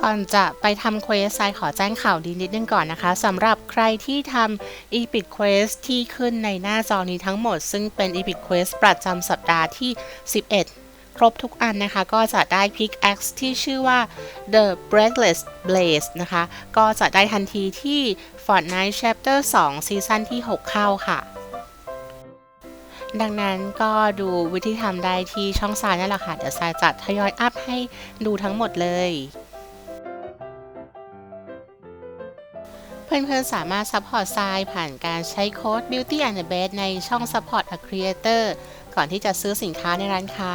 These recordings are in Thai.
ก่อนจะไปทำเควสไซขอแจ้งข่าวดีนิดนึงก่อนนะคะสำหรับใครที่ทำ Epic Quest ที่ขึ้นในหน้าจอนี้ทั้งหมด ซึ่งเป็น Epic Quest ประจำสัปดาห์ที่ 11 ครบทุกอันนะคะ ก็จะได้ Pickaxe ที่ชื่อว่า The Breathless Blaze นะคะ ก็จะได้ทันทีที่ Fortnite Chapter 2 ซีซั่นที่ 6 เข้าค่ะดังนั้นก็ดูวิธีทำได้ที่ช่องซายนั่นแหละค่ะ เดี๋ยวซายจะทยอยอัพให้ดูทั้งหมดเลย เพื่อนๆสามารถซัพพอร์ตทรายผ่านการใช้โค้ด Beauty and the Best ในช่อง Support a Creator ก่อนที่จะซื้อสินค้าในร้านค้า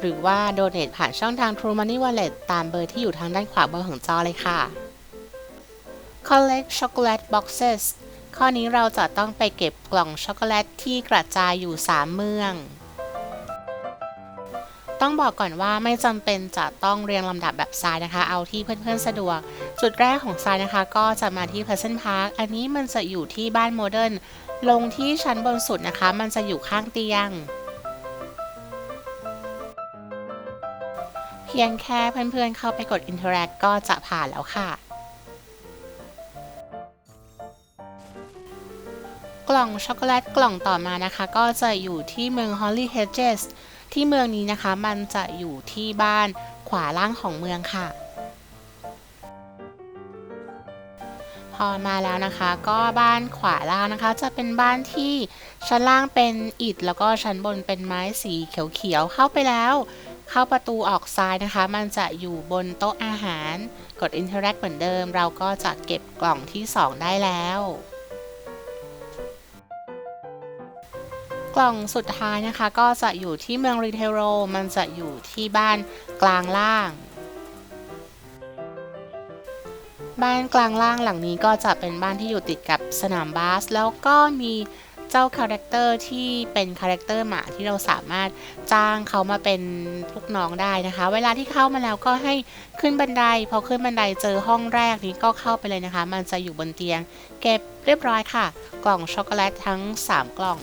หรือว่า Donate ผ่านช่องทาง True Money Wallet ตามเบอร์ที่อยู่ทางด้านขวาบนของจอเลยค่ะ Collect Chocolate Boxes ข้อนี้เราจะต้องไปเก็บกล่องช็อกโกแลตที่กระจายอยู่ 3 เมือง ต้องบอกก่อนว่าไม่จำเป็นจะต้องเรียงลำดับแบบทรายนะคะ เอาที่เพื่อนๆสะดวก จุดแรกของทรายนะคะ ก็จะมาที่ Pleasant Park อันนี้มันจะอยู่ที่บ้านโมเดิร์นลงที่ชั้นบนสุดนะคะ มันจะอยู่ข้างเตียง เพียงแค่เพื่อนๆเข้าไปกด Interact ก็จะผ่านแล้วค่ะกล่องช็อกโกแลตกล่องต่อมานะคะ ก็จะอยู่ที่เมือง Holly Hedges ที่เมืองนี้นะคะมันจะอยู่ที่บ้านขวาล่างของเมืองค่ะ พอมาแล้วนะคะก็บ้านขวาล่างนะคะ จะเป็นบ้านที่ชั้นล่างเป็นอิฐแล้วก็ชั้นบนเป็นไม้สีเขียวๆเข้าไปแล้ว เข้าประตูออกซ้ายนะคะ มันจะอยู่บนโต๊ะอาหาร กด Interact เหมือนเดิม เราก็จะเก็บกล่องที่ 2 ได้แล้ว กล่องสุดท้ายนะคะก็จะอยู่ที่เมืองรีเทโร มันจะอยู่ที่บ้านกลางล่าง บ้านกลางล่างหลังนี้ก็จะเป็นบ้านที่อยู่ติดกับสนามบาส แล้วก็มีเจ้าคาแรคเตอร์ที่เป็นคาแรคเตอร์หมาที่เราสามารถจ้างเขามาเป็นลูกน้องได้นะคะ เวลาที่เข้ามาแล้วก็ให้ขึ้นบันได พอขึ้นบันไดเจอห้องแรกนี้ก็เข้าไปเลยนะคะ มันจะอยู่บนเตียง เก็บเรียบร้อยค่ะ กล่องช็อกโกแลตทั้ง 3 กล่อง